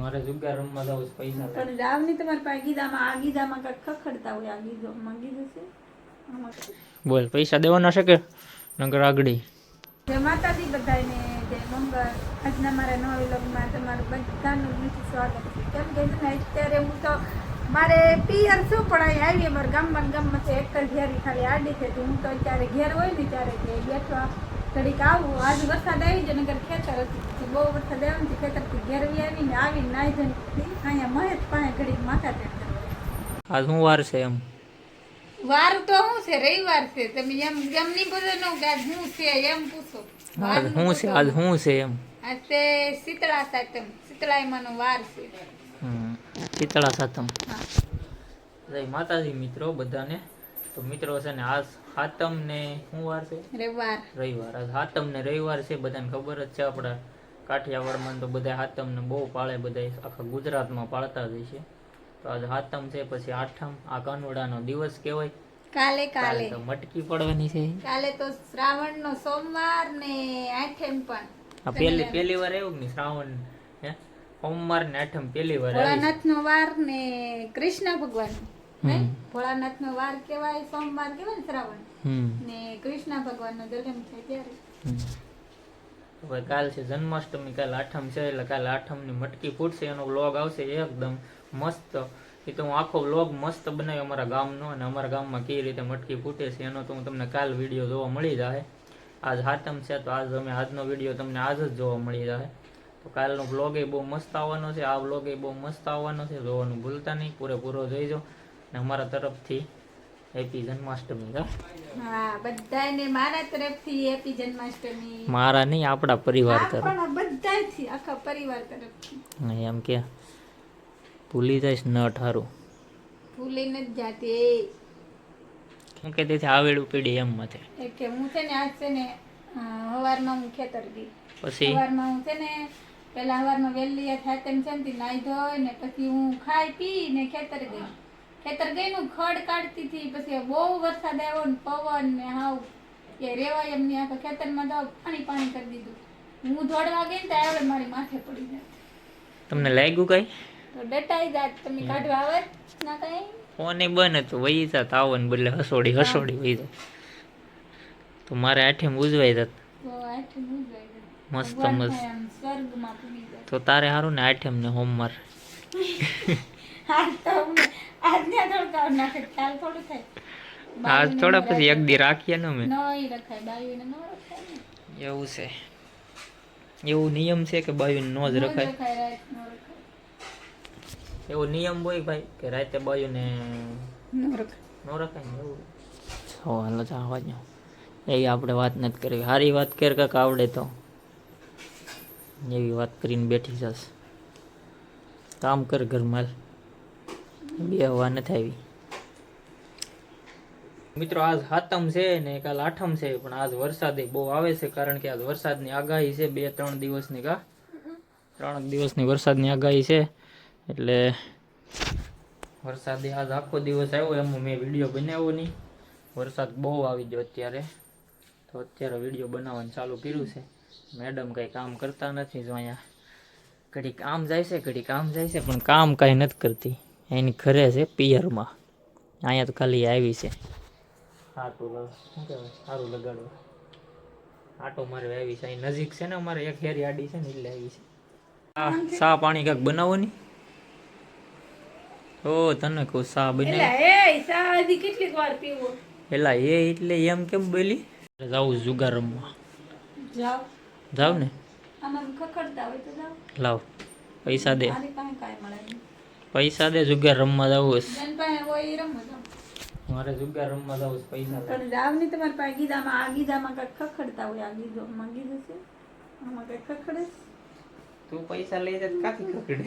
મારે જુગાર રમવા જાવ છે પૈસા પણ જાવની તમારે પાસે ગીધામાં આ ગીધામાં કાંઈક ખખડતા હોય આ ગીધોમાં ગીધું છે બોલ પૈસા દેવાના છે કે નગર આગળી. જય માતાજી બધાને જય મંગળ આજના મારા નવા વિલોગમાં તમારું બધાનું મીઠું સ્વાગત છે. કેમ કે અત્યારે હું તો મારે પિયર શું પણ અહીં આવી અમારા ગામમાં ગામમાં છે એક જ ઘેરી ખાલી આડી છે. હું તો અત્યારે ઘેર હોય ને ત્યારે કે બેઠવા ઘડીક આવું. આજ વરસાદ આવી જાય નગર ખેતર હતી. બહુ વરસાદ આવ્યો ને ખેતરથી ઘેરવી આવીને આવીને નાઈ ધોઈને અહીંયા મહેશ પાસે ઘડીક માથા ટેક આજ હું વાર છે એમ? વાર તો હું છે? રવિવાર છે. તમે એમ એમ નહીં પૂછો નો કે આજ હું છે? એમ પૂછો. આજ હું છે? આજ હું છે એમ? આજ તે શીતળા સાતમ. શીતળા એમાંનો વાર છે. હમ. શીતળા સાતમ. જય માતાજી મિત્રો બધાને. તો મિત્રો છે ને આજ હાતમ ને શું વાર છે? રવિવાર. રવિવાર. આજ હાતમ ને રવિવાર છે બધાને ખબર જ છે આપણા. કાઠિયાવાડમાં તો બધા હાતમ ને બહુ પાળે બધા આખા ગુજરાતમાં પાળતા જ છે. તો આજ હાતમ છે પછી આઠમ. આ કાનુડાનો દિવસ કહેવાય. કાલે કાલે. તો મટકી પડવાની છે. કાલે તો શ્રાવણ નો સોમવાર ને આઠમ પણ. આ પહેલી પહેલી વાર આવ્યું કે શ્રાવણ હે? સોમવાર ને આઠમ પહેલી વાર ભોળાનાથ નો વાર ને કૃષ્ણ ભગવાન. ભોળાનાથ નો વાર કેવાય સોમવાર કેવાય શ્રાવણ. ને કૃષ્ણ ભગવાન નો જન્મ થાય ત્યારે. કાલ છે જન્માષ્ટમી કાલ આઠમ છે એટલે કાલ આઠમની મટકી ફૂટશે એનો વ્લોગ આવશે એકદમ મસ્ત. એ તો હું આખો વ્લોગ મસ્ત બનાવ્યો અમારા ગામનો અને અમારા ગામમાં કેવી રીતે મટકી ફૂટે છે એનો તો હું તમને કાલ વીડિયો જોવા મળી જાય આજ હાતમ છે તો આજ અમે આજનો વીડિયો તમને આજ જ જોવા મળી જાય તો કાલનો વ્લોગ એ બહુ મસ્ત આવવાનો છે આ વ્લોગ એ બહુ મસ્ત આવવાનો છે જોવાનું ભૂલતા નહીં પૂરેપૂરો જોઈજો. અમારા તરફથી હેપી જન્માષ્ટમી હા હા બધાને મારા તરફથી હેપી જન્માષ્ટમી. મારા નહીં આપણા પરિવાર તરફ. પણ બધાથી આખા પરિવાર તરફથી. એમ કે ભૂલી જઈશ ન ઠારું. ભૂલી નથી જાતી. હું કે તેથી આવેડું પીડી એમ મથે. કે હું છે ને આજ છે ને હવારમાં હું ખેતર ગઈ. પછી? હવારમાં હું છે ને પેલા હવારમાં વહેલી થાય તેમ છે ને નાઈ ધોઈ ને પછી હું ખાઈ પી ને ખેતર ગઈ. ખેતર ગઈ નું ખડ કાઢતી હતી પછી બહુ વરસાદ આવ્યો ને પવન ને હાવ. એ રેવાય એમ નહીં આખા ખેતરમાં તો પાણી પાણી કરી દીધું. હું દોડવા ગઈ ને તો મારી માથે પડી જાય તમને લાગ્યું કઈ? તો ડટાઈ જાત તમે કાઢવા આવે ના કઈ? ફોને બંધ હતું વહી જાત ને બદલે હસોડી હસોડી વહી જાત. તો મારે આઠેમ ઉજવાઈ જાત. મસ્ત મસ્ત. તો તારે સારું ને આઠેમ ને હોમવાર આજ તો આજને થોડું નાખે ખ્યાલ થોડું થાય. આજ થોડા પછી એક દી રાખીએ ને અમે. નહીં રખાય બાયુને ન રખાય એવું છે. એવું નિયમ છે કે બાયુને નો જ રખાય? એવો નિયમ હોય ભાઈ કે રાતે બાયુને ન રખાય. નો રખાય ને એવું? હાલો જા એવી આપણે વાત નથી કરવી. સારી વાત કર કાંક આવડે તો. એવી વાત કરીને બેઠી જાસ કામ કર ઘરમાં બે હવા નથી આવી. મિત્રો, આજ હાતમ છે ને કાલ આઠમ છે, પણ આજ વરસાદ બહુ આવે છે, કારણ કે આજ વરસાદની આગાહી છે બે ત્રણ દિવસની કા? ત્રણ દિવસની વરસાદની આગાહી છે, એટલે વરસાદે આજ આખો દિવસ આવ્યો, એમાં મેં વીડિયો બનાવ્યો નહીં. વરસાદ બહુ આવી ગયો અત્યારે. તો અત્યારે વીડિયો બનાવવાનું ચાલુ કર્યું છે. મેડમ કંઈ કામ કરતા નથી જો અહીંયા. ઘડી કામ જાય છે ઘડી કામ જાય છે, પણ કામ કાંઈ નથી કરતી. એની ઘરે છે પિયરમાં. અહીંયા તો ખાલી આવી છે. આટો શું કહેવાય? સારું લગાડવા આટો મારે આવી છે. અહીં નજીક છે ને અમારે એક હેરી આડી છે ને એટલે આવી છે. આ સા પાણી કાંઈક બનાવો ની ઓ તને કહું સા બનાવી. કેટલીક વાર પીવો? એલા એ એટલે એમ કેમ બોલી? જાવ જુગાર રમવા. જાવ જાવ ને? આમાં ખખડતા હોય તો જાઓ. લાવ. પૈસા દે. મારી પાસે કાંઈ મળે પૈસા દે જુગાર રમવા જવું છે મારે જુગાર રમવા જવું છે પૈસા પણ જાવ નહીં તમારી પાસે ગીધામાં આ ગીધામાં કઈ ખખડતા હોય આ ગીધોમાં ગીધું છે આમાં કઈ ખખડે તું પૈસા લઈ જાય કાથી ખખડે?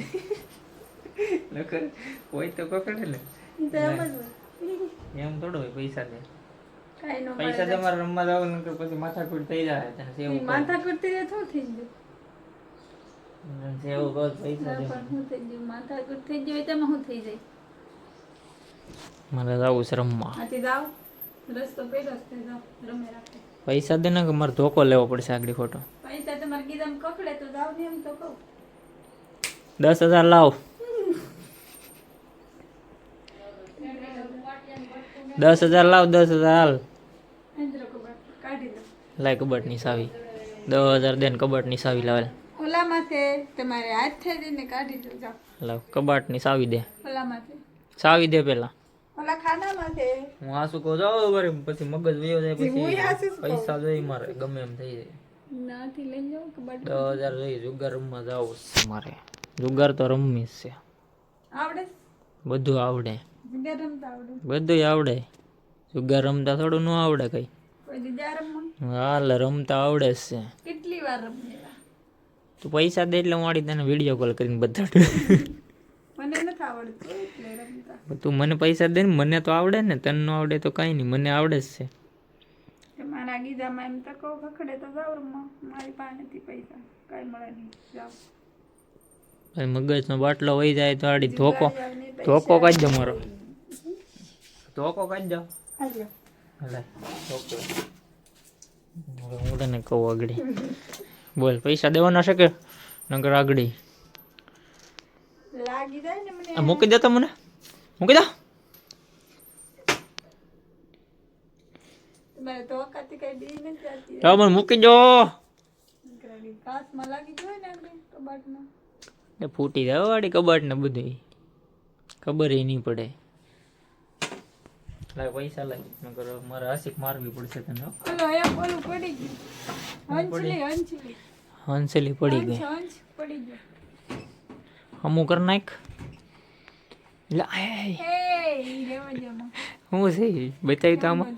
નકર હોય તો ખખડે ને. એમ જ હોય. એમ થોડો હોય પૈસા દે. કાંઈ ન પૈસા તમારે રમવા જવું નકર પછી માથાકૂટ થઈ જાય માથાકૂટ થઈ જાય શું થઈ ગયું પૈસા દે પણ શું થઈ ગયું માથા કુટ થઈ ગયું તેમાં શું થઈ જાય. મારે જવું છે રમવા. રસ્તો પેલો જ છે જાઓ રમે રાખે. પૈસા દે ને કે મારે ધોકો લેવો પડશે આગળ ખોટો. પૈસા તમારે કીધામ કકડે તો જાવ ને એમ તો કહું. દસ હજાર લાવ. દસ હજાર લાવ દસ હજાર હાલ. લાય કબટ કબાટની સાવી. દસ હજાર દે ને કબાટની સાવી લાવેલ. ઓલામાંથી તમારે હાથથી દઈને કાઢી દો જાઓ લાવ કબાટની સાવી દે. ઓલામાંથી સાવી દે ઓલા ખાનામાંથી હું આસુ કહું જાઉં વળી પછી મગજ વયો જાય પછી. પૈસા જોઈ મારે ગમે એમ થઈ જાય. નાથી લઈ કબાટ. જોઈ જુગાર રમવા જાવ છે મારે જુગાર તો રમવી જ છે. આવડે? બધું આવડે. જગ્યા રમતા આવડે? બધું આવડે. જુગાર રમતા થોડું ન આવડે કઈ. કોઈ જગ્યા રમવા? હાલ રમતા આવડે જ છે. કેટલી વાર રમેલા તું પૈસા દે એટલે હું વાળી તને વીડિયો કોલ કરીને બધા મને નથી આવડતું એટલે રમતા. તું મને પૈસા દે ને મને તો આવડે ને તને ન આવડે તો કાંઈ નહીં મને આવડે જ છે. મારા ગીજામાં એમ તકો ખખડે તો જાવ મારી પાસે નથી પૈસા કાંઈ મળે નહીં જાઓ મગજનો બાટલો વહી જાય તો આડી ધોકો. ધોકો કાઢજો મારો. ધોકો કાઢ દો હાલો. લે ધોકો હવે હું તને કહું આગળી. બોલ પૈસા દેવાના છે કે નગર આગળી? મૂકી દે તો મને. મૂકી દો. તો મને મૂકી દો. એ ફૂટી જાય વાળી કબાટ ને બધી. ખબર નહીં પડે. લાય પૈસા લાય. નકર મારે આશિક મારવી પડશે તને. ઓલો એ ઓલું પડી ગયું. હંસલી હંસલી હંસેલી પડી ગઈ. હંસ પડી ગયું હમું કર નાખ. લાય. શું છે? બતાવી તો આમાં.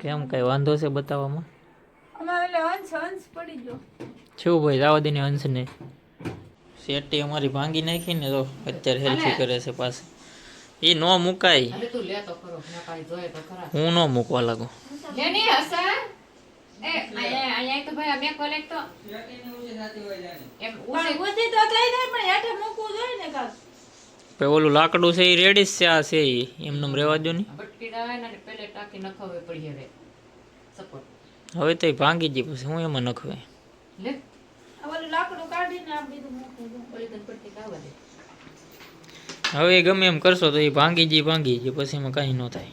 કેમ કઈ વાંધો છે બતાવવામાં? શું ભાઈ જવા દે ને હંસને શેટી અમારી ભાંગી નાખી ને તો અત્યારે હેલ્ફી કરે છે પાછી. એ ન મુકાય. હું ન મૂકવા લાગુ. લેની હસા એ અહીંયા અહીંયા તો ભાઈ અમે કોલેક્ટ તો. એમ પણ ઊંચી તો થઈ જાય પણ હેઠે મૂકવું જોઈએ ને કાક. પછી ઓલું લાકડું છે એ રેડી છે આ છે ઈ. એમનેમ રહેવા દો ને. હવે. સપોર્ટ તો ભાંગી જ પછી હું એમાં નખવે? લે. આ ઓલું લાકડું કાઢીને આ બીજું મૂકવું જોઈએ ઓલી તને પટ્ટી કાવા દે હવે ગમે એમ કરશો તો એ ભાંગી જઈ ભાંગી જાય પછી એમાં કાંઈ ન થાય.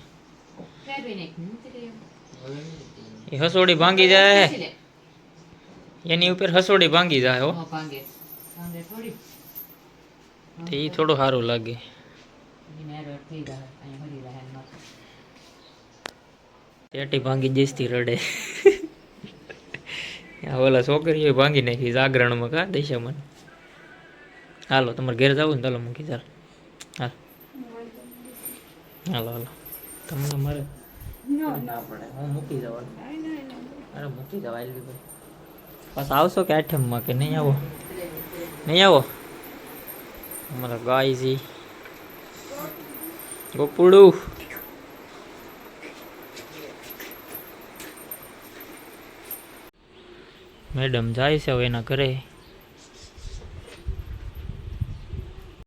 એ હસોડી ભાંગી જાય. એની ઉપર હસોડી ભાંગી જાય હો. તો એ થોડું સારું લાગે. પેટી ભાંગી જઈશથી રડે. ઓલા છોકરીઓ ભાંગી નાખી જાગરણમાં કા મને હાલો તમારે ઘેર જવું ને ચાલો મૂકી ચાલ હાલ હાલો હાલો. તમને મારે ના પડે. હું મૂકી જવાનું. અરે મૂકી જવા ભાઈ. પાછા આવશો કે આઠમમાં કે નહીં આવો? નહીં આવો? અમારા ગાયજી. ગોપુડું. મેડમ જાય છે હવે એના ઘરે.